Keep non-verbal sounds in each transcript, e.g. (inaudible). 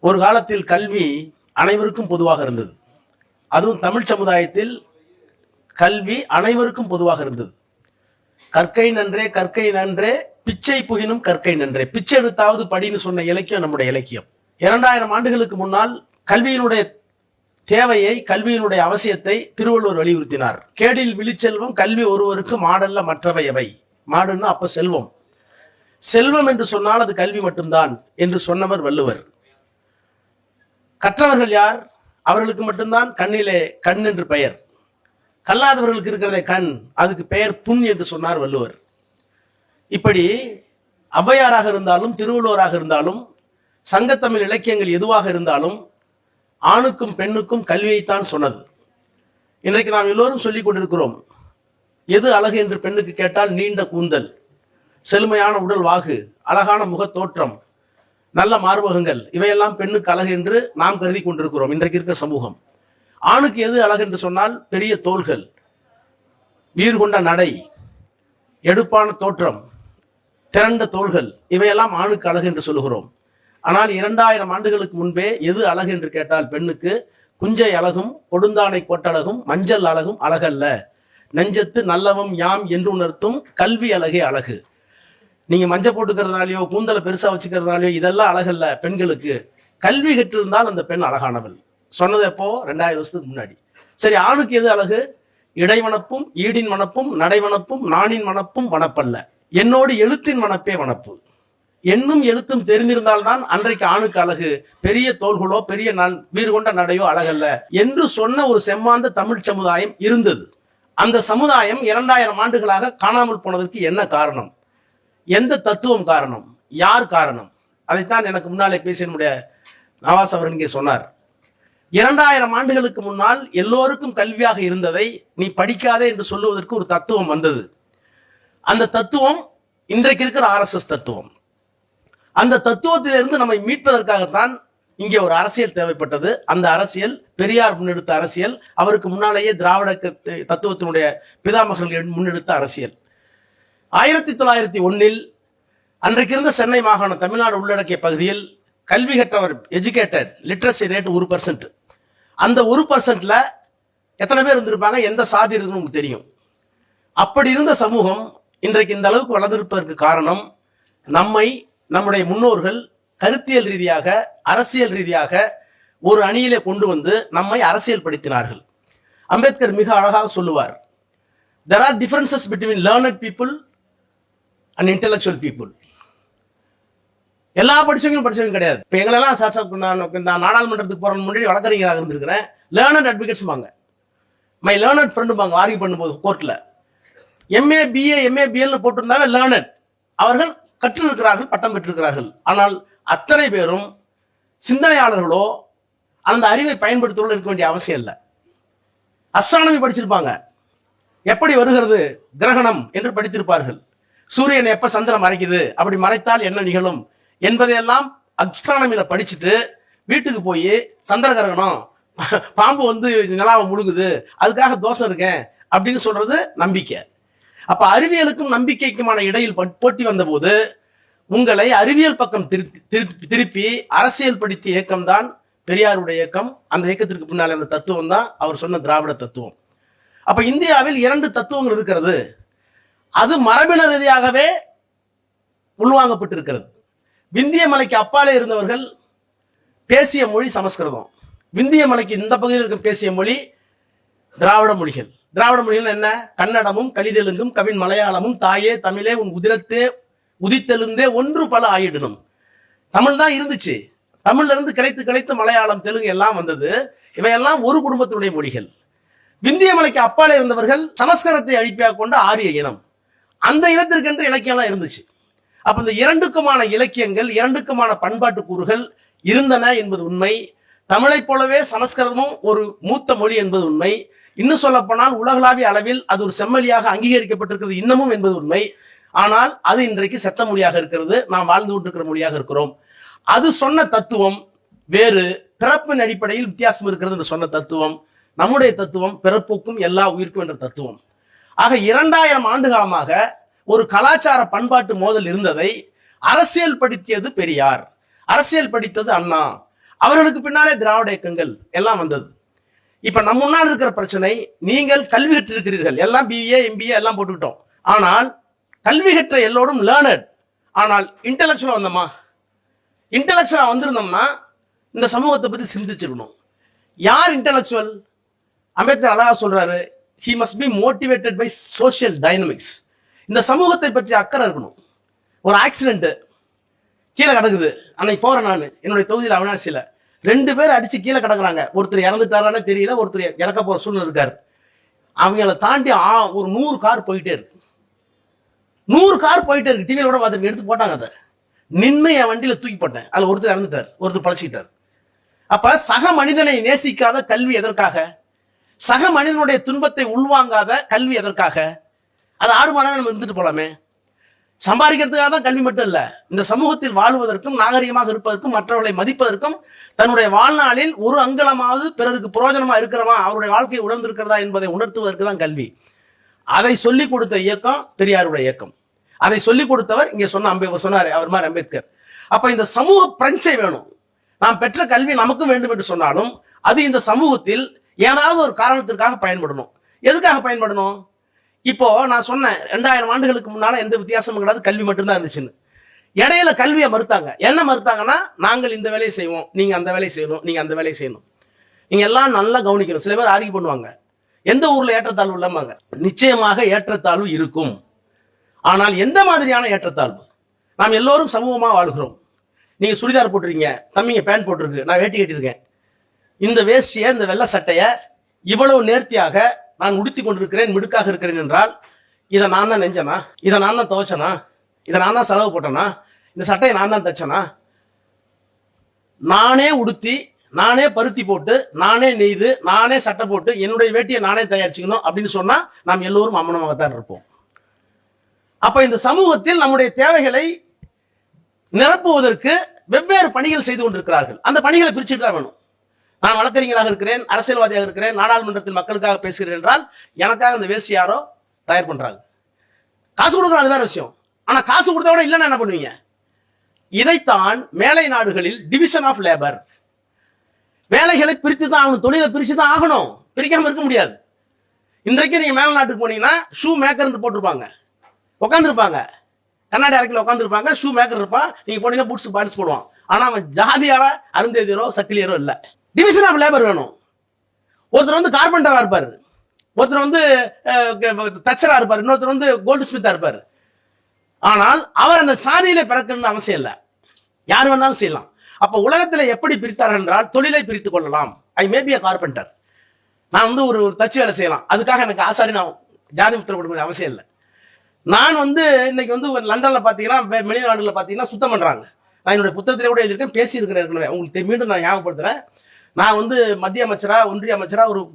ஒரு காலத்தில் கல்வி அனைவருக்கும் பொதுவாக இருந்தது. அதுவும் தமிழ் சமுதாயத்தில் கல்வி அனைவருக்கும் பொதுவாக இருந்தது. கற்கை நன்றே கற்கை நன்றே பிச்சை புகினும் கற்கை நன்றே. பிச்சை எடுத்தாவது படின்னு சொன்ன இலக்கியம் நம்முடைய இலக்கியம். இரண்டாயிரம் ஆண்டுகளுக்கு முன்னால் கல்வியினுடைய தேவையை கல்வியினுடைய அவசியத்தை திருவள்ளுவர் வலியுறுத்தினார். கேடில் விழிச்செல்வம் கல்வி ஒருவருக்கு மாடல்ல மற்றவை எவை? மாடுன்னா அப்ப செல்வம். செல்வம் என்று சொன்னால் அது கல்வி மட்டும்தான் என்று சொன்னவர் வள்ளுவர். கற்றவர்கள் யார்? அவர்களுக்கு மட்டும்தான் கண்ணிலே கண் என்று பெயர். கல்லாதவர்களுக்கு இருக்கிறதே கண். அதுக்கு பெயர் புண் என்று சொன்னார் வள்ளுவர். இப்படி ஔவையாராக இருந்தாலும் திருவள்ளுவராக இருந்தாலும் சங்கத்தமிழ் இலக்கியங்கள் எதுவாக இருந்தாலும் ஆணுக்கும் பெண்ணுக்கும் கல்வியைத்தான் சொன்னது. இன்றைக்கு நாம் எல்லோரும் சொல்லிக் கொண்டிருக்கிறோம் எது அழகு என்று பெண்ணுக்கு கேட்டால் நீண்ட கூந்தல் செழுமையான உடல் வாகு அழகான முகத் தோற்றம் நல்ல மார்பகங்கள் இவையெல்லாம் பெண்ணுக்கு அழகு என்று நாம் கருதி கொண்டிருக்கிறோம் இன்றைக்கு இருக்கிற சமூகம். ஆணுக்கு எது அழகு என்று சொன்னால் பெரிய தோள்கள் வீர் கொண்ட நடை எடுப்பான தோற்றம் திரண்ட தோள்கள் இவையெல்லாம் ஆணுக்கு அழகு என்று சொல்லுகிறோம். ஆனால் இரண்டாயிரம் ஆண்டுகளுக்கு முன்பே எது அழகு என்று கேட்டால் பெண்ணுக்கு குஞ்சை அழகும் கொடுந்தானை கொட்டழகும் மஞ்சள் அழகும் அழகல்ல. நெஞ்சத்து நல்லவம் யாம் என்று உணர்த்தும் கல்வி அழகே அழகு. நீங்க மஞ்சள் போட்டுக்கிறதுனாலயோ கூந்தலை பெருசா வச்சுக்கிறதுனாலயோ இதெல்லாம் அழகல்ல பெண்களுக்கு. கல்வி கற்றிருந்தால் அந்த பெண் அழகானவள். சொன்னது எப்போ? ரெண்டாயிரம் வருஷத்துக்கு முன்னாடி. சரி ஆணுக்கு எது அழகு? இடைவனப்பும் ஈடின் மனப்பும் நடைவனப்பும் நாணின் மனப்பும் வனப்பல்ல. என்னோடு எழுத்தின் மனப்பே வனப்பு. என்னும் எழுத்தும் தெரிந்திருந்தால்தான் அன்றைக்கு ஆணுக்கு அழகு. பெரிய தோள்களோ பெரிய நல் வீறு கொண்ட நடையோ அழகல்ல என்று சொன்ன ஒரு செம்மாந்த தமிழ் சமுதாயம் இருந்தது. அந்த சமுதாயம் இரண்டாயிரம் ஆண்டுகளாக காணாமல் போனதற்கு என்ன காரணம்? எந்த தத்துவம் காரணம்? யார் காரணம்? அதைத்தான் எனக்கு முன்னாலே பேசிய நம்முடைய நவாஸ் அவர்கள் இங்கே சொன்னார். இரண்டாயிரம் ஆண்டுகளுக்கு முன்னால் எல்லோருக்கும் கல்வியாக இருந்ததை நீ படிக்காதே என்று சொல்லுவதற்கு ஒரு தத்துவம் வந்தது. அந்த தத்துவம் இன்றைக்கு இருக்கிற ஆர்எஸ்எஸ் தத்துவம். அந்த தத்துவத்திலிருந்து நம்மை மீட்பதற்காகத்தான் இங்கே ஒரு அரசியல் தேவைப்பட்டது. அந்த அரசியல் பெரியார் முன்னெடுத்த அரசியல் அவருக்கு முன்னாலேயே திராவிட தத்துவத்தினுடைய பிதாமகர்கள் முன்னெடுத்த அரசியல். ஆயிரத்தி தொள்ளாயிரத்தி ஒன்னில் அன்றைக்கு இருந்த சென்னை மாகாணம் தமிழ்நாடு உள்ளடக்கிய பகுதியில் கல்வி கற்றவர் எஜுகேட்டட் லிட்ரஸி ரேட் ஒரு பர்சன்ட் அந்த ஒரு பர்சன்ட்ல எத்தனை பேர் இருந்திருப்பாங்க? எந்த சாதி இருக்குன்னு உங்களுக்கு தெரியும். அப்படி இருந்த சமூகம் இன்றைக்கு இந்த அளவுக்கு வளர்ந்திருப்பதற்கு காரணம் நம்மை நம்முடைய முன்னோர்கள் கருத்தியல் ரீதியாக அரசியல் ரீதியாக ஒரு அணியிலே கொண்டு வந்து நம்மை அரசியல் படுத்தினார்கள் அம்பேத்கர் மிக அழகாக சொல்லுவார் there are differences between learned people and intellectual people எல்லா படிச்சவங்களும் படிச்சவங்க கிடையாது. இப்போ எங்களெல்லாம் சாட்சா- நான் நான் நாடாளுமன்றத்துக்கு போகிற முன்னாடி வழக்கறிஞராக இருந்திருக்கிறேன். லேர்னட் அட்வொகேட்ஸ் வாங்க மை லேர்னட் ஃப்ரெண்டுபாங்க ஆர்கியூ பண்ணும்போது கோர்ட்டில் எம்ஏ பிஏ எம்ஏ பிஎல்னு போட்டிருந்தாங்க லேர்னட் அவர்கள் கற்றிருக்கிறார்கள் பட்டம் பெற்றிருக்கிறார்கள். ஆனால் அத்தனை பேரும் சிந்தனையாளர்களோ அந்த அறிவை பயன்படுத்துவதில் இருக்க வேண்டிய அவசியம் இல்லை. அஸ்ட்ரானமி படிச்சிருப்பாங்க. எப்படி வருகிறது கிரகணம் என்று படித்திருப்பார்கள். சூரியன் எப்ப சந்திரன் மறைக்குது? அப்படி மறைத்தால் என்ன நிகழும்? என்பதையெல்லாம் அக்ஸ்ட்ரானமியில படிச்சுட்டு வீட்டுக்கு போய் சந்திர கிரகணம் பாம்பு வந்து நிலாவை முழுகுது அதுக்காக தோசை இருக்கேன் அப்படின்னு சொல்றது நம்பிக்கை. அப்ப அறிவியலுக்கும் நம்பிக்கைக்குமான இடையில் போட்டி வந்தபோது உங்களை அறிவியல் பக்கம் திருப்பி திருப்பி- திருப்பி அரசியல் படித்த இயக்கம் தான் பெரியாருடைய இயக்கம். அந்த இயக்கத்திற்கு பின்னால் அந்த தத்துவம் தான் அவர் சொன்ன திராவிட தத்துவம். அப்ப இந்தியாவில் இரண்டு தத்துவங்கள் இருக்கிறது. அது மரபின ரீதியாகவே உள்வாங்கப்பட்டிருக்கிறது. விந்திய மலைக்கு அப்பாலே இருந்தவர்கள் பேசிய மொழி சமஸ்கிருதம். விந்திய மலைக்கு இந்த பகுதியில் இருக்கும் பேசிய மொழி திராவிட மொழிகள். திராவிட மொழிகள் என்ன? கன்னடமும் கலிதெலுங்கும் கவின் மலையாளமும் தாயே தமிழே உன் உதிரத்தே உதித்தெழுந்தே ஒன்று பல ஆயிடணும். தமிழ் தான் இருந்துச்சு. தமிழ்ல இருந்து கிடைத்து கிடைத்து மலையாளம் தெலுங்கு எல்லாம் வந்தது. இவையெல்லாம் ஒரு குடும்பத்தினுடைய மொழிகள். விந்திய மலைக்கு அப்பாலே இருந்தவர்கள் சமஸ்கிருதத்தை அழிப்பியாக கொண்ட ஆரிய இனம். அந்த இனத்திற்கென்று இலக்கியம்லாம் இருந்துச்சு. அப்ப இந்த இரண்டுக்குமான இலக்கியங்கள் இரண்டுக்குமான பண்பாட்டு கூறுகள் இருந்தன என்பது உண்மை. தமிழைப் போலவே சமஸ்கிருதமும் ஒரு மூத்த மொழி என்பது உண்மை. இன்னும் சொல்ல போனால் உலகளாவிய அளவில் அது ஒரு செம்மொழியாக அங்கீகரிக்கப்பட்டிருக்கிறது இன்னமும் என்பது உண்மை. ஆனால் அது இன்றைக்கு செத்த மொழியாக இருக்கிறது. நாம் வாழ்ந்து கொண்டிருக்கிற மொழியாக இருக்கிறோம். அது சொன்ன தத்துவம் வேறு. பிறப்பின் அடிப்படையில் வித்தியாசம் இருக்கிறது என்று சொன்ன தத்துவம். நம்முடைய தத்துவம் பிறப்புக்கும் எல்லா உயிர்க்கும் என்ற தத்துவம். ஆக இரண்டாயிரம் ஆண்டு காலமாக ஒரு கலாச்சார பண்பாட்டு மோதல் இருந்ததை அரசியல் படுத்தியது பெரியார். அரசியல் படித்தது அண்ணா. அவர்களுக்கு பின்னாலே திராவிட இயக்கங்கள் எல்லாம் வந்தது. இப்ப நம்ம முன்னால் இருக்கிற பிரச்சனை நீங்கள் கல்வி கற்றிருக்கிறீர்கள். எல்லாம் பிஏ எம்பிஏ எல்லாம் போட்டுக்கிட்டோம். ஆனால் கல்வி கற்ற எல்லோரும் லேர்னட் ஆனால் இன்டலெக்சுவலா வந்தோமா? இன்டலெக்சுவலா வந்திருந்தோம்னா இந்த சமூகத்தை பத்தி சிந்திச்சிருக்கணும். யார் இன்டலெக்சுவல் அம்பேத்கர் அழகா சொல்றாரு he must be motivated by social dynamics இந்த சமூகத்தை பற்றி அக்கறை இருக்கணும். ஒரு ஆக்சிடென்ட்டு கீழே கிடக்குது. அன்னைக்கு போகிறேன் நான். என்னுடைய தொகுதியில் அவினாசியில. ரெண்டு பேர் அடிச்சு கீழே கிடக்குறாங்க. ஒருத்தர் இறந்துட்டாரானே தெரியல ஒருத்தர் இறக்க போகிற சூழ்நிலை இருக்கார். அவங்கள தாண்டி ஆ- ஒரு நூறு கார் போயிட்டே இருக்கு. நூறு கார் போயிட்டே இருக்கு. டிவியில் கூட பார்த்துட்டு எடுத்து போட்டாங்க அதை. நின்று என் வண்டியில் தூக்கி போட்டேன். அதில் ஒருத்தர் இறந்துட்டார். ஒருத்தர் பழச்சிக்கிட்டார். அப்போ சக மனிதனை நேசிக்காத கல்வி எதற்காக? சக மனிதனுடைய துன்பத்தை உள்வாங்காத கல்வி எதற்காக? அது ஆறு மாதம் நம்ம இருந்துட்டு போலாமே. சம்பாதிக்கிறதுக்காக தான் கல்வி மட்டும் இல்லை இந்த சமூகத்தில் வாழ்வதற்கும் நாகரிகமாக இருப்பதற்கும் மற்றவர்களை மதிப்பதற்கும் தன்னுடைய வாழ்நாளில் ஒரு அங்கலமாவது பிறருக்கு பிரயோஜனமா இருக்கிறமா அவருடைய வாழ்க்கை உணர்ந்திருக்கிறதா என்பதை உணர்த்துவதற்கு தான் கல்வி. அதை சொல்லிக் கொடுத்த இயக்கம் பெரியாருடைய இயக்கம். அதை சொல்லிக் கொடுத்தவர் இங்க சொன்ன அம்பே சொன்னார் அவர் மாதிரி அம்பேத்கர். அப்ப இந்த சமூக பிரஞ்சை வேணும். நாம் பெற்ற கல்வி நமக்கும் வேண்டும் என்று சொன்னாலும் அது இந்த சமூகத்தில் ஏதாவது ஒரு காரணத்திற்காக பயன்படணும். எதுக்காக பயன்படணும்? இப்போ நான் சொன்னேன் ரெண்டாயிரம் ஆண்டுகளுக்கு முன்னால எந்த வித்தியாசமும் கிடையாது கல்வி மட்டும்தான் இருந்துச்சுன்னு. இடையில கல்வியை மறுத்தாங்க. என்ன மறுத்தாங்கன்னா நாங்கள் இந்த வேலையை செய்வோம் நீங்க அந்த வேலையை செய்யணும் நீங்க அந்த வேலையை செய்யணும். நீங்க எல்லாம் நல்லா கவனிக்கணும். சில பேர் ஆர்கி பண்ணுவாங்க. எந்த ஊர்ல ஏற்றத்தாழ்வு இல்லாமாங்க நிச்சயமாக ஏற்றத்தாழ்வு இருக்கும். ஆனால் எந்த மாதிரியான ஏற்றத்தாழ்வு? நாம் எல்லோரும் சமூகமாக வாழ்கிறோம். நீங்க சுடிதார் போட்டிருக்கீங்க தம்பிங்க பேண்ட் போட்டிருக்கு நான் வேட்டி கட்டியிருக்கேன். இந்த வேஷ்டியை இந்த வெள்ளை சட்டைய இவ்வளவு நேர்த்தியாக நான் உடுத்தி கொண்டிருக்கிறேன் மிடுக்காக இருக்கிறேன் என்றால் இதை நான் தான் நெஞ்சனா இதை நான் தான் துவைச்சனா? இதை நான் தான் செலவு போட்டனா? இந்த சட்டையை நான் தான் தைச்சனா? நானே உடுத்தி நானே பருத்தி போட்டு நானே நெய்து நானே சட்டை போட்டு என்னுடைய வேட்டியை நானே தயாரிச்சுக்கணும் அப்படின்னு சொன்னா நாம் எல்லோரும் அம்மனமாகத்தான் இருப்போம். அப்ப இந்த சமூகத்தில் நம்முடைய தேவைகளை நிரப்புவதற்கு வெவ்வேறு பணிகள் செய்து கொண்டிருக்கிறார்கள். அந்த பணிகளை பிரிச்சுட்டு தான் வேணும். நான் வழக்கறிஞராக இருக்கிறேன் அரசியல்வாதியாக இருக்கிறேன் நாடாளுமன்றத்தில் மக்களுக்காக பேசுகிறேன் என்றால் எனக்காக அந்த வேஸ்ட் யாரோ தயார் பண்றாங்க. காசு கொடுக்குறது அது வேற விஷயம். ஆனா காசு கொடுத்தா கூட இல்லைன்னா என்ன பண்ணுவீங்க? இதைத்தான் மேலை நாடுகளில் டிவிஷன் ஆஃப் லேபர் வேலைகளை பிரித்து தான் ஆகணும் தொழிலை பிரித்து தான் ஆகணும். பிரிக்காம இருக்க முடியாது. இன்றைக்கு நீங்க மேல நாட்டுக்கு போனீங்கன்னா ஷூ மேக்கர்னு போட்டிருப்பாங்க. உட்காந்துருப்பாங்க கண்ணாடி அரைக்கில் உட்காந்துருப்பாங்க ஷூ மேக்கர் இருப்பான். நீங்க போனீங்கன்னா பூட்ஸ் பாலிஸ் போடுவான். ஆனா அவன் ஜாதியால அருந்தேதியரோ சக்கிலியரோ இல்லை. டிவிஷன் ஆஃப் லேபர் வேணும். ஒருத்தர் வந்து கார்பெண்டராக இருப்பார். ஒருத்தர் வந்து தச்சரா இருப்பார். இன்னொருத்தர் வந்து கோல்டு ஸ்மித்தாக இருப்பார். ஆனால் அவர் அந்த சாதியில பிறக்கணும்னு அவசியம் இல்லை. யார் வேணாலும் செய்யலாம். அப்போ உலகத்துல எப்படி பிரித்தார்கள் என்றால் தொழிலை பிரித்து கொள்ளலாம். ஐ மே பி அ கார்பெண்டர் நான் வந்து ஒரு ஒரு தச்சு வேலை செய்யலாம். அதுக்காக எனக்கு ஆசாரி நான் ஜாதி முத்திர கொடுக்க அவசியம் இல்லை. நான் வந்து இன்னைக்கு வந்து ஒரு லண்டன்ல வெளிநாடுகளில் பார்த்தீங்கன்னா சுத்தம் பண்றாங்க. நான் என்னுடைய புத்தகத்திலே கூட எழுதியிருக்கேன் பேசியிருக்கிறேன் உங்களுக்கு மீண்டும் நான் ஞாபகப்படுத்துறேன். நான் வந்து மத்திய அமைச்சரா ஒன்றிய அமைச்சராக ஒரு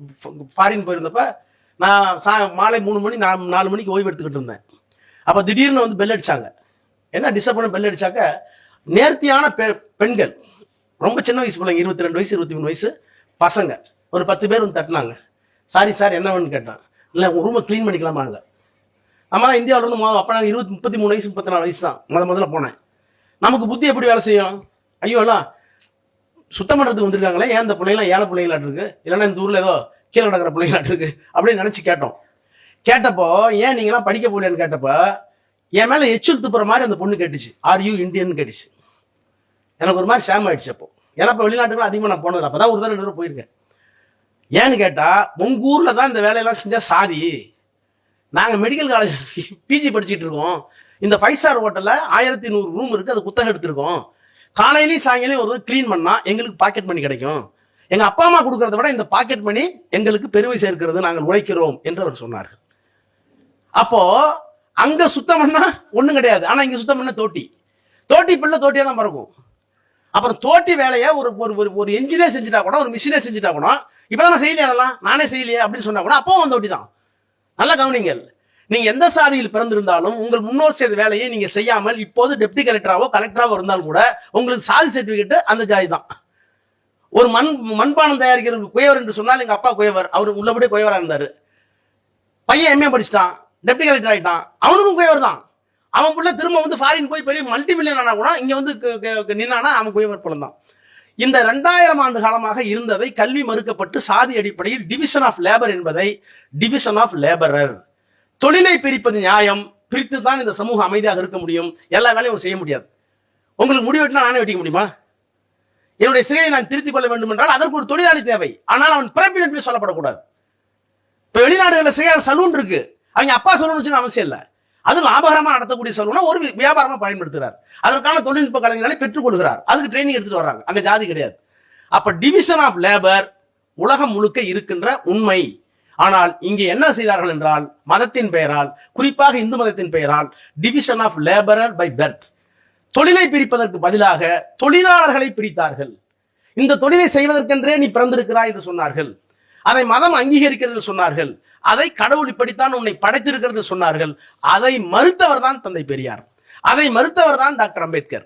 ஃபாரின் போயிருந்தப்ப நான் சா மாலை மூணு மணி நான் நாலு மணிக்கு ஓய்வு எடுத்துக்கிட்டு இருந்தேன். அப்போ திடீர்னு வந்து பெல் அடித்தாங்க என்ன டிஸ்டர்ப் பண்ண பெல் அடிச்சாக்க நேர்த்தியான பெ- பெண்கள் ரொம்ப சின்ன வயசு பிள்ளைங்க இருபத்தி ரெண்டு வயசு இருபத்தி மூணு வயசு பசங்க ஒரு பத்து பேர் வந்து தட்டினாங்க. சாரி சார் என்ன வேணும்னு கேட்டான். இல்லை உங்கள் ரூமை க்ளீன் பண்ணிக்கலாமாங்க. நம்ம தான் இந்தியாவில இருந்து முதல்ல அப்போ நான் இருபத்தி முப்பத்தி மூணு வயசு முப்பத்தி நாலு வயசு தான். முத முதல்ல போனேன். நமக்கு புத்தி எப்படி வேலை செய்யும்? ஐயோ எல்லாம் சுத்தம் பண்ணுறதுக்கு வந்திருக்காங்களே? ஏன் இந்த பிள்ளைங்களாம் ஏழை பிள்ளைங்களாட்டு இருக்கு? இல்லைன்னா இந்த ஊரில் ஏதோ கீழே கிடக்கிற பிள்ளைங்களாட்டு இருக்கு? அப்படின்னு நினச்சி கேட்டோம். கேட்டப்போ ஏன் நீங்களாம் படிக்க போலியான்னு கேட்டப்போ என் மேலே எச்சில் துப்புற மாதிரி அந்த பொண்ணு கேட்டுச்சு. ஆர் யூ இந்தியன் கேட்டுச்சு. எனக்கு ஒரு மாதிரி ஷேம் ஆயிடுச்சு அப்போ. ஏன்னா இப்போ வெளிநாட்டுக்கு அதிகமாக நான் போனது அப்போ தான் ஒரு தடவை ரெண்டு போயிருக்கேன். ஏன்னு கேட்டால் உங்கள் ஊரில் தான் இந்த வேலையெல்லாம் செஞ்சால் சாரி நாங்கள் மெடிக்கல் காலேஜ் பிஜி படிச்சுட்டு இருக்கோம். இந்த ஃபைவ் ஸ்டார் ஹோட்டலில் ஆயிரத்தி நூறு ரூம் இருக்குது அது குத்தகம் எடுத்திருக்கோம். காலையிலையும் சாயங்காலையும் ஒரு க்ளீன் பண்ணா எங்களுக்கு பாக்கெட் மணி கிடைக்கும். எங்க அப்பா அம்மா கொடுக்கறத விட இந்த பாக்கெட் மணி எங்களுக்கு பெருமை சேர்க்கிறது நாங்கள் உழைக்கிறோம் என்று அவர் சொன்னார் அப்போ அங்க சுத்தம் பண்ணா ஒண்ணும் கிடையாது. ஆனா இங்க சுத்தம் பண்ண தோட்டி. தோட்டி பிள்ளை தோட்டியா தான் பறக்கும். அப்புறம் தோட்டி வேலையை ஒரு ஒரு ஒரு ஒரு என்ஜினே செஞ்சுட்டா கூட ஒரு மிஷினே செஞ்சுட்டா கூட இப்பதான் நான் செய்யலையே அதெல்லாம்? நானே செய்யலையே அப்படின்னு சொன்னா கூட அப்பவும் அந்த தோட்டி தான். நல்லா கவனிங்கள். நீங்க எந்த சாதியில் பிறந்திருந்தாலும் உங்கள் முன்னோர் செய்த வேலையை நீங்க செய்யாமல் இப்போது டெப்டி கலெக்டராவோ கலெக்டராவோ இருந்தாலும் கூட உங்களுக்கு சாதி சர்டிபிகேட் அந்த ஜாதி தான். ஒரு மண் மண்பானம் தயாரிக்கிறது குயவர் என்று சொன்னால் எங்க அப்பா குயவர். அவர் உள்ளபடியே குயவரா இருந்தாரு. பையன் எம்ஏ படிச்சிட்டான் டெப்டி கலெக்டர் ஆயிட்டான். அவனுக்கும் குயவர் தான். அவன் புள்ள திரும்ப வந்து ஃபாரின் போய் பெரிய மல்டி மில்லியன் ஆனா கூட இங்க வந்து க- நின்னானா அவன் குயவர் புலம் தான். இந்த ரெண்டாயிரம் ஆண்டு காலமாக இருந்ததை கல்வி மறுக்கப்பட்டு சாதி அடிப்படையில் டிவிஷன் ஆஃப் லேபர் என்பதை டிவிஷன் ஆஃப் லேபரர் தொழிலை பிரிப்பது நியாயம். பிரித்து தான் இந்த சமூகம் அமைதியாக இருக்க முடியும். எல்லா வேலையும் செய்ய முடியாது. உங்களுக்கு முடி வெட்டினா நானே வெட்டிக்க முடியுமா? என்னுடைய சிலையை நான் திருத்திக் கொள்ள வேண்டும் என்றால் அதற்கு ஒரு தொழிலாளி தேவை. ஆனால் அவன் பிறப்பி என்று சொல்லப்படக்கூடாது. இப்ப வெளிநாடுகளில் செய்யாத சலூன் இருக்கு. அவங்க அப்பா சலூன் வச்சுன்னு அவசியம் இல்லை. அது லாபகரமா நடத்தக்கூடிய சலூனை ஒரு வியாபாரமாக வியாபாரமா பயன்படுத்துகிறார் அதற்கான தொழில்நுட்ப கலைஞர்களை பெற்றுக்கொள்கிறார் அதுக்கு ட்ரைனிங் எடுத்துட்டு வர்றாங்க. அங்க ஜாதி கிடையாது. அப்ப டிவிஷன் ஆஃப் லேபர் உலகம் முழுக்க இருக்கின்ற உண்மை. ஆனால் இங்கே என்ன செய்தார்கள் என்றால் மதத்தின் பெயரால் குறிப்பாக இந்து மதத்தின் பெயரால் division of labourer by birth தொழிலை பிரிப்பதற்கு பதிலாக தொழிலாளர்களை பிரித்தார்கள். இந்த தொழிலை செய்வதற்கென்றே நீ பிறந்திருக்கிறாய் என்று சொன்னார்கள். அதை மதம் அங்கீகரிக்கிறது சொன்னார்கள். அதை கடவுள் இப்படித்தான் உன்னை படைத்திருக்கிறது சொன்னார்கள். அதை மறுத்தவர் தான் தந்தை பெரியார். அதை மறுத்தவர் தான் டாக்டர் அம்பேத்கர்.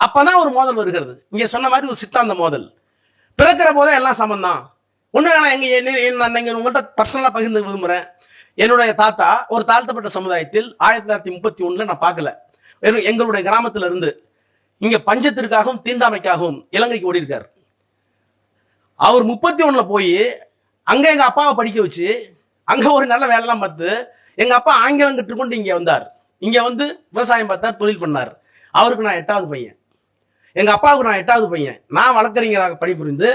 அப்பதான் ஒரு மோதல் வருகிறது. இங்க சொன்ன மாதிரி ஒரு சித்தாந்த மோதல். பிறக்கிற போதே எல்லாம் சமம் தான் ஒன்று நான் எங்க என்ன- நான் இங்கே உங்கள்கிட்ட பர்சனலாக பகிர்ந்து விரும்புகிறேன் என்னுடைய தாத்தா ஒரு தாழ்த்தப்பட்ட சமுதாயத்தில் ஆயிரத்தி தொள்ளாயிரத்தி முப்பத்தி ஒன்றில் நான் பார்க்கல. வெறும் எங்களுடைய கிராமத்தில் இருந்து இங்கே பஞ்சத்திற்காகவும் தீண்டாமைக்காகவும் இலங்கைக்கு ஓடிருக்கார் அவர் முப்பத்தி ஒன்றில் போய் அங்கே எங்கள் அப்பாவை படிக்க வச்சு அங்கே ஒரு நல்ல வேலைலாம் பார்த்து எங்கள் அப்பா ஆங்கிலம் கற்றுக்கொண்டு இங்கே வந்தார். இங்கே வந்து விவசாயம் பார்த்தார் தொழில் பண்ணார். அவருக்கு நான் எட்டாவது பையன். எங்கள் அப்பாவுக்கு நான் எட்டாவது பையன். நான் வழக்கறிஞராக பணிபுரிந்து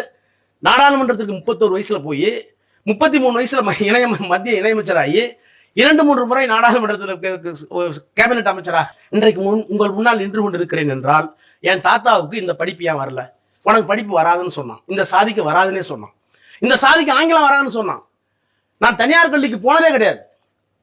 நாடாளுமன்றத்துக்கு முப்பத்தோரு வயசுல போய் முப்பத்தி மூணு வயசுல இணைய மத்திய இணையமைச்சராகி இரண்டு மூன்று முறை நாடாளுமன்றத்தில் கேபினெட் அமைச்சராக இன்றைக்கு முன் உங்கள் முன்னால் நின்று கொண்டு இருக்கிறேன் என்றால் என் தாத்தாவுக்கு இந்த படிப்பு ஏன் வரல? உனக்கு படிப்பு வராதுன்னு சொன்னான். இந்த சாதிக்கு வராதுன்னே சொன்னான். இந்த சாதிக்கு ஆங்கிலம் வராதுன்னு சொன்னான். நான் தனியார் கல்விக்கு போனதே கிடையாது.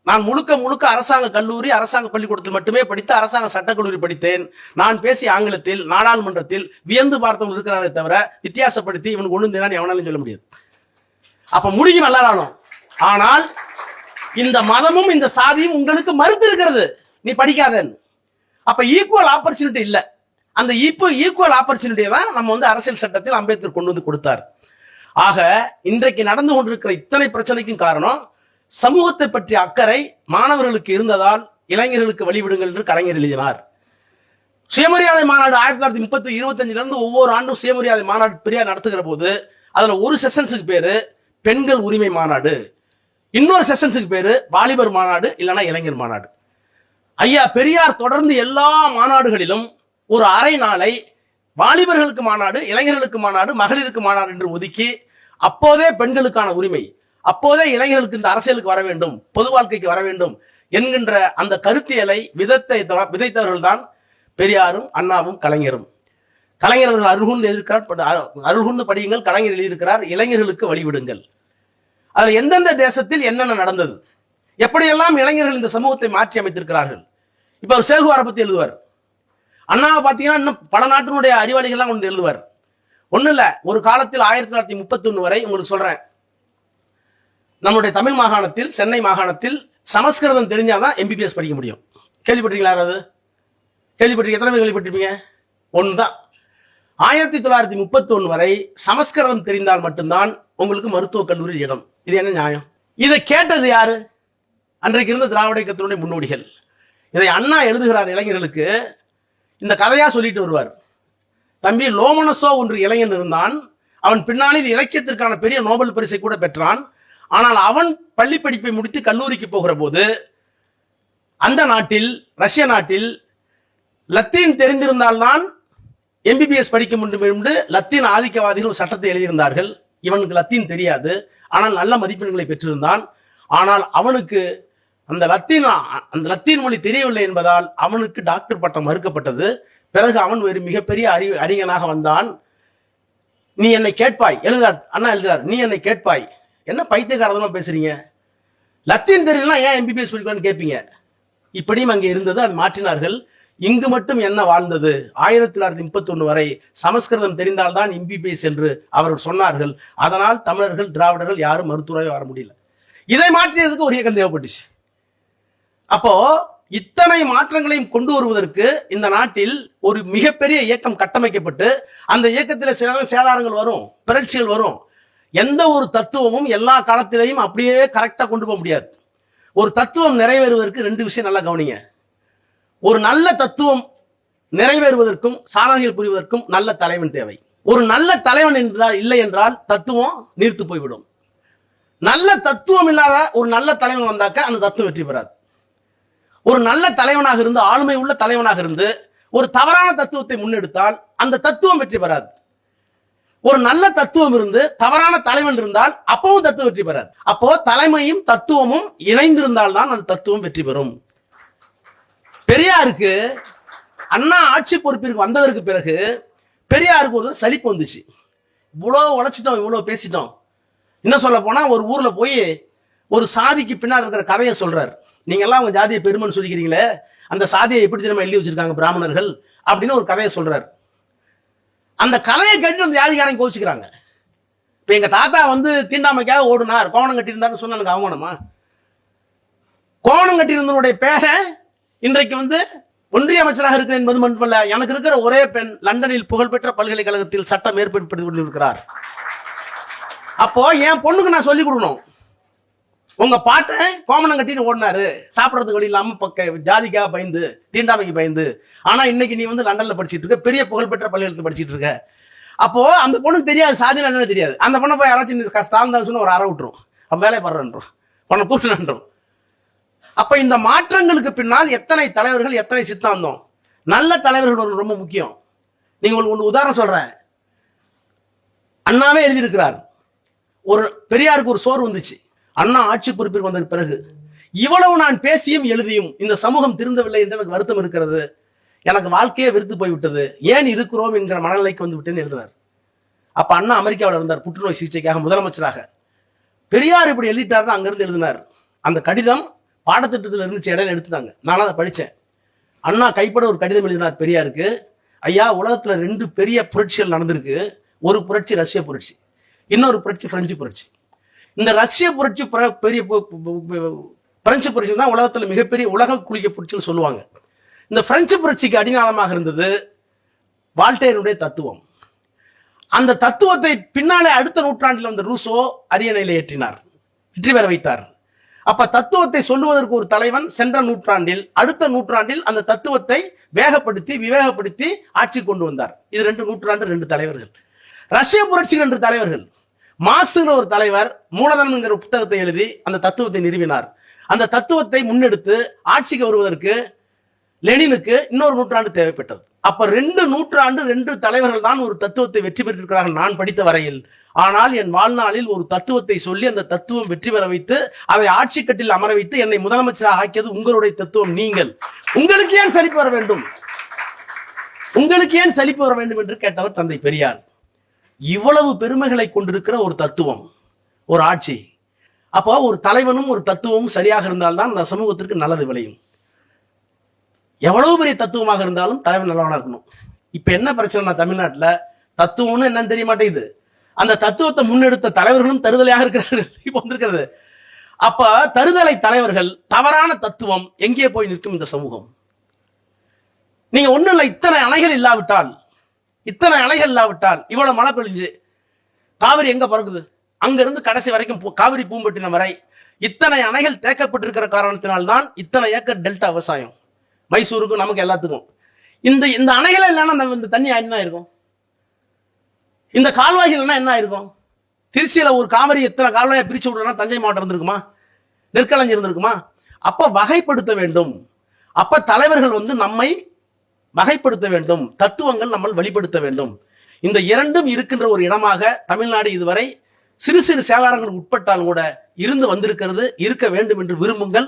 நான் முழுக்க முழுக்க அரசாங்க கல்லூரி அரசாங்க பள்ளிக்கூடத்தில் மட்டுமே படித்து அரசாங்க சட்டக்கல்லூரி படித்தேன். நான் பேசிய ஆங்கிலத்தில் நாடாளுமன்றத்தில் வியந்து பார்த்தவங்க இருக்கிறாரே தவிர வித்தியாசப்படுத்தி இவனுக்கு ஒண்ணு தேனான்னு எவனாலும் சொல்ல முடியாது. அப்ப முடியும் எல்லாராலும். ஆனால் இந்த மதமும் இந்த சாதியும் உங்களுக்கு மறுத்து இருக்கிறது. நீ படிக்காதன்னு. அப்ப ஈக்குவல் ஆப்பர்ச்சுனிட்டி இல்ல. அந்த இப்போ ஈக்குவல் ஆப்பர்ச்சுனிட்டியை தான் நம்ம வந்து அரசியல் சட்டத்தில் அம்பேத்கர் கொண்டு வந்து கொடுத்தார். ஆக இன்றைக்கு நடந்து கொண்டிருக்கிற இத்தனை பிரச்சனைக்கும் காரணம் சமூகத்தை பற்றிய அக்கறை மாணவர்களுக்கு இருந்ததால் இளைஞர்களுக்கு வழிவிடுங்கள் என்று கலைஞர் எழுதினார். சுயமரியாதை மாநாடு ஆயிரத்தி தொள்ளாயிரத்தி முப்பத்தி இருபத்தஞ்சிலிருந்து ஒவ்வொரு ஆண்டும் சுயமரியாதை மாநாடு பெரியார் நடத்துகிற போது அதில் ஒரு செஷன்ஸுக்கு பேரு பெண்கள் உரிமை மாநாடு. இன்னொரு செஷன்ஸுக்கு பேரு வாலிபர் மாநாடு இல்லைன்னா இளைஞர் மாநாடு. ஐயா பெரியார் தொடர்ந்து எல்லா மாநாடுகளிலும் ஒரு அரை நாளை வாலிபர்களுக்கு மாநாடு இளைஞர்களுக்கு மாநாடு மகளிருக்கு மாநாடு என்று ஒதுக்கி அப்போதே பெண்களுக்கான உரிமை அப்போதே இளைஞர்களுக்கு இந்த அரசியலுக்கு வர வேண்டும் பொது வாழ்க்கைக்கு வர வேண்டும் என்கின்ற அந்த கருத்தியலை விதத்தை விதைத்தவர்கள் தான் பெரியாரும் அண்ணாவும் கலைஞரும். கலைஞர்கள் அவர்கள் அருகுந்து எதிர்க்கிறார் அருகுந்து படியுங்கள் கலைஞர் எழுதியிருக்கிறார் இளைஞர்களுக்கு வழிவிடுங்கள். அதில் எந்தெந்த தேசத்தில் என்னென்ன நடந்தது? எப்படியெல்லாம் இளைஞர்கள் இந்த சமூகத்தை மாற்றி அமைத்திருக்கிறார்கள்? இப்போ அவர் சேகுவாரை பற்றி எழுதுவார். அண்ணாவை பார்த்தீங்கன்னா இன்னும் பல நாட்டினுடைய அறிவாளிகள்லாம் ஒன்று எழுதுவார். ஒன்றும் இல்லை ஒரு காலத்தில் ஆயிரத்தி தொள்ளாயிரத்தி முப்பத்தி ஒன்று வரை உங்களுக்கு சொல்கிறேன் நம்முடைய தமிழ் மாகாணத்தில் சென்னை மாகாணத்தில் சமஸ்கிருதம் தெரிஞ்சாதான் எம்பிபிஎஸ் படிக்க முடியும். கேள்விப்பட்டிருக்கீங்களா யாராவது கேள்விப்பட்டிருக்க எத்தனை பேர் கேள்விப்பட்டிருப்பீங்க? ஒன்று தான் ஆயிரத்தி தொள்ளாயிரத்தி முப்பத்தி ஒன்று வரை சமஸ்கிருதம் தெரிந்தால் மட்டும்தான் உங்களுக்கு மருத்துவக் கல்லூரி இடம். இது என்ன நியாயம்? இதை கேட்டது யாரு? அன்றைக்கு இருந்த திராவிட இயக்கத்தினுடைய முன்னோடிகள். இதை அண்ணா எழுதுகிறார் இளைஞர்களுக்கு. இந்த கதையா சொல்லிட்டு வருவார். தம்பி லோமனசோ ஒன்று இளைஞன் இருந்தான். அவன் பின்னாளில் இலக்கியத்திற்கான பெரிய நோபல் பரிசை கூட பெற்றான். ஆனால் அவன் பள்ளி படிப்பை முடித்து கல்லூரிக்கு போகிற போது அந்த நாட்டில் ரஷ்ய நாட்டில் லத்தீன் தெரிந்திருந்தால்தான் எம்பிபிஎஸ் படிக்க முடியும் என்று லத்தீன் ஆதிக்கவாதிகள் ஒரு சட்டத்தை எழுதியிருந்தார்கள். இவனுக்கு லத்தீன் தெரியாது. ஆனால் நல்ல மதிப்பெண்களை பெற்றிருந்தான். ஆனால் அவனுக்கு அந்த லத்தீன் அந்த லத்தீன் மொழி தெரியவில்லை என்பதால் அவனுக்கு டாக்டர் பட்டம் மறுக்கப்பட்டது. பிறகு அவன் ஒரு மிகப்பெரிய அறி அறிஞனாக வந்தான். நீ என்னை கேட்பாய். எழுதார் அண்ணா எழுதுறார் நீ என்னை கேட்பாய். என்ன பைத்தியக்காரதமா பேசுறீங்க? லத்தீன் தெரியலாம் ஏன் எம்பிபிஎஸ் படிக்கலாம்னு கேட்பீங்க இப்படியும் அங்கே இருந்தது அது மாற்றினார்கள். இங்கு மட்டும் என்ன வாழ்ந்தது? ஆயிரத்தி தொள்ளாயிரத்தி முப்பத்தி ஒன்று வரை சமஸ்கிருதம் தெரிந்தால்தான் எம்பிபிஎஸ் என்று அவர்கள் சொன்னார்கள். அதனால் தமிழர்கள் திராவிடர்கள் யாரும் மருத்துவராக வர முடியல. இதை மாற்றியதுக்கு ஒரு இயக்கம் தேவைப்பட்டுச்சு. அப்போ இத்தனை மாற்றங்களையும் கொண்டு வருவதற்கு இந்த நாட்டில் ஒரு மிகப்பெரிய இயக்கம் கட்டமைக்கப்பட்டு அந்த இயக்கத்தில் சில சேதாரங்கள் வரும் பிறழ்ச்சிகள் வரும். எந்த ஒரு தத்துவமும் எல்லா காலத்திலையும் அப்படியே கரெக்டாக கொண்டு போக முடியாது. ஒரு தத்துவம் நிறைவேறுவதற்கு ரெண்டு விஷயம் நல்லா கவனிங்க. ஒரு நல்ல தத்துவம் நிறைவேறுவதற்கும் சாதனைகள் புரிவதற்கும் நல்ல தலைவன் தேவை. ஒரு நல்ல தலைவன் என்றால் இல்லை என்றால் தத்துவம் நீர்த்து போய்விடும். நல்ல தத்துவம் இல்லாத ஒரு நல்ல தலைவன் வந்தாக்க அந்த தத்துவம் வெற்றி பெறாது. ஒரு நல்ல தலைவனாக இருந்து ஆளுமை உள்ள தலைவனாக இருந்து ஒரு தவறான தத்துவத்தை முன்னெடுத்தால் அந்த தத்துவம் வெற்றி பெறாது. ஒரு நல்ல தத்துவம் இருந்து தவறான தலைவன் இருந்தால் அப்பவும் தத்துவம் வெற்றி பெறாது. அப்போ தலைமையும் தத்துவமும் இணைந்திருந்தால் தான் அந்த தத்துவம் வெற்றி பெறும். பெரியாருக்கு அண்ணா ஆட்சி பொறுப்பிற்கு வந்ததற்கு பிறகு பெரியாருக்கு ஒரு சலிப்பு வந்துச்சு. இவ்வளோ உழைச்சிட்டோம் இவ்வளோ பேசிட்டோம். என்ன சொல்ல போனால் ஒரு ஊர்ல போய் ஒரு சாதிக்கு பின்னால் இருக்கிற கதையை சொல்றாரு. நீங்கள்லாம் உங்கள் ஜாதியை பெருமைன்னு சொல்லிக்கிறீங்களே அந்த சாதியை எப்படி தினமும் எழுதி வச்சிருக்காங்க பிராமணர்கள் அப்படின்னு ஒரு கதையை சொல்றாரு. அந்த கதையை கேட்டு அந்த ஜாதிக்காரங்க கோச்சிக்கிறாங்க இப்போ எங்கள் தாத்தா வந்து தீண்டாமைக்காக ஓடுனார். கோணம் கட்டியிருந்தாருன்னு சொன்ன எனக்கு அவமானமா? கோணம் கட்டியிருந்தனுடைய பேரை இன்றைக்கு வந்து ஒன்றிய அமைச்சராக இருக்கிறேன் என்பது மட்டுமல்ல எனக்கு இருக்கிற ஒரே பெண் லண்டனில் புகழ்பெற்ற பல்கலைக்கழகத்தில் சட்டம் ஏற்படுத்தி கொண்டிருக்கிறார் அப்போ என் பொண்ணுக்கு நான் சொல்லிக் கொடுக்கணும். உங்க பாட்டை கோமணம் கட்டிட்டு ஓடினாரு. சாப்பிடறதுக்கு வழி இல்லாம பக்க ஜாதிக்காக பயந்து தீண்டாமைக்கு பயந்து. ஆனா இன்னைக்கு நீ வந்து லண்டன்ல படிச்சிட்டு இருக்க பெரிய புகழ்பெற்ற பள்ளிகளுக்கு படிச்சிட்டு இருக்க. அப்போ அந்த பொண்ணுக்கு தெரியாது சாதியில் என்னன்னு தெரியாது. அந்த பொண்ணை போய் யாராச்சும் இந்த ஸ்தானம் ஒரு அற விட்டுரும். அப்போ வேலையை படுறன்றோம் உன்னை கூப்பிட்டுன்றோம் அப்ப இந்த மாற்றங்களுக்கு பின்னால் எத்தனை தலைவர்கள் எத்தனை சித்தாந்தம்? நல்ல தலைவர்கள் ஒன்று ரொம்ப முக்கியம். நீங்க உங்களுக்கு ஒன்று உதாரணம் சொல்றேன். அண்ணாவே எழுதியிருக்கிறார். ஒரு பெரியாருக்கு ஒரு சோறு வந்துச்சு. அண்ணா ஆட்சி பொறுப்பிற்கு வந்த பிறகு இவ்வளவு நான் பேசியும் எழுதியும் இந்த சமூகம் திருந்தவில்லை என்று எனக்கு வருத்தம் இருக்கிறது. எனக்கு வாழ்க்கையே வெறுத்து போய்விட்டது. ஏன் இருக்கிறோம் என்கிற மனநிலைக்கு வந்து விட்டேன்னு எழுதினார் அப்ப அண்ணா அமெரிக்காவில் இருந்தார் புற்றுநோய் சிகிச்சைக்காக முதலமைச்சராக. பெரியார் இப்படி எழுதிட்டாருன்னு அங்கிருந்து எழுதினார். அந்த கடிதம் பாடத்திட்டத்தில் இருந்துச்சு இடையில எடுத்துட்டாங்க. நான் அதை படித்தேன் அண்ணா கைப்பட ஒரு கடிதம் எழுதினார் பெரியாருக்கு. ஐயா உலகத்துல ரெண்டு பெரிய புரட்சிகள் நடந்திருக்கு. ஒரு புரட்சி ரஷ்ய புரட்சி இன்னொரு புரட்சி பிரெஞ்சு புரட்சி. இந்த ரஷ்ய புரட்சி பெரிய பிரெஞ்சு புரட்சி தான் உலகத்தில் மிகப்பெரிய உலக குளிக்க புரட்சின்னு சொல்லுவாங்க. இந்த பிரெஞ்சு புரட்சிக்கு அடிநாதமாக இருந்தது வால்டேருடைய தத்துவம். அந்த தத்துவத்தை பின்னாலே அடுத்த நூற்றாண்டில் வந்த ரூசோ அரியணையில் ஏற்றினார். வெற்றி பெற வைத்தார். அப்ப தத்துவத்தை சொல்லுவதற்கு ஒரு தலைவன் சென்ற நூற்றாண்டில் அடுத்த நூற்றாண்டில் அந்த தத்துவத்தை வேகப்படுத்தி விவேகப்படுத்தி ஆட்சி கொண்டு வந்தார். இது ரெண்டு நூற்றாண்டு ரெண்டு தலைவர்கள். ரஷ்ய புரட்சி ரெண்டு தலைவர்கள். மார்க்ஸ்ங்கிற ஒரு தலைவர் மூலதனம்ங்கிற புத்தகத்தை எழுதி அந்த தத்துவத்தை நிறுவினார். அந்த தத்துவத்தை முன்னெடுத்து ஆட்சிக்கு வருவதற்கு லெனினுக்கு இன்னொரு நூற்றாண்டு தேவைப்பட்டது. அப்ப ரெண்டு நூற்றாண்டு ரெண்டு தலைவர்கள் தான் ஒரு தத்துவத்தை வெற்றி பெற்றிருக்கிறார்கள் நான் படித்த வரையில். ஆனால் என் வாழ்நாளில் ஒரு தத்துவத்தை சொல்லி அந்த தத்துவம் வெற்றி பெற வைத்து அதை ஆட்சி கட்டில் அமர வைத்து என்னை முதலமைச்சராக ஆக்கியது உங்களுடைய தத்துவம் நீங்கள். உங்களுக்கு ஏன் சலிப்பு வர வேண்டும்? உங்களுக்கு ஏன் சலிப்பு வர வேண்டும் என்று கேட்டவர் தந்தை பெரியார். இவ்வளவு பெருமைகளை கொண்டிருக்கிற ஒரு தத்துவம் ஒரு ஆட்சி. அப்போ ஒரு தலைவனும் ஒரு தத்துவமும் சரியாக இருந்தால்தான் அந்த சமூகத்திற்கு நல்லது விளையும். எவ்வளவு பெரிய தத்துவமாக இருந்தாலும் தலைவன் நல்லவனா இருக்கணும். இப்ப என்ன பிரச்சனை தமிழ்நாட்டுல தத்துவம்னு என்னன்னு தெரிய மாட்டேங்குது. அந்த தத்துவத்தை முன்னெடுத்த தலைவர்களும் தருதலையாக இருக்கிறார்கள். (laughs) இப்ப வந்திருக்கிறது. அப்ப தருதலை தலைவர்கள் தவறான தத்துவம் எங்கே போய் நிற்கும் இந்த சமூகம்? நீங்க ஒண்ணும் இல்லை இத்தனை அணைகள் இல்லாவிட்டால் இத்தனை அணைகள் இல்லாவிட்டால் இவ்வளவு மழை பெழிஞ்சு காவிரி எங்க பிறகுது அங்க இருந்து கடைசி வரைக்கும் பூ- காவிரி பூம்பட்டினம் வரை இத்தனை அணைகள் தேக்கப்பட்டிருக்கிற காரணத்தினால்தான் இத்தனை ஏக்கர் டெல்டா விவசாயம். மைசூருக்கும் நமக்கு எல்லாத்துக்கும். இந்த இந்த அணைகள் இல்லைன்னா நம்ம இந்த தண்ணி என்ன இருக்கும் இந்த கால்வாய்கள்னா என்ன இருக்கும் திருச்சியில ஒரு காவிரி எத்தனை கால்வாயை பிரிச்சு விடுறா தஞ்சை மாவட்டம் இருந்திருக்குமா? நெற்களஞ்சி இருந்திருக்குமா? அப்ப வகைப்படுத்த வேண்டும். அப்ப தலைவர்கள் வந்து நம்மை வகைப்படுத்த வேண்டும் தத்துவங்கள் நம்ம வெளிப்படுத்த வேண்டும். இந்த இரண்டும் இருக்கின்ற ஒரு இடமாக தமிழ்நாடு இதுவரை சிறு சிறு சேதாரங்கள் உட்பட்டாலும் கூட இருந்து வந்திருக்கிறது இருக்க வேண்டும் என்று விரும்புங்கள்.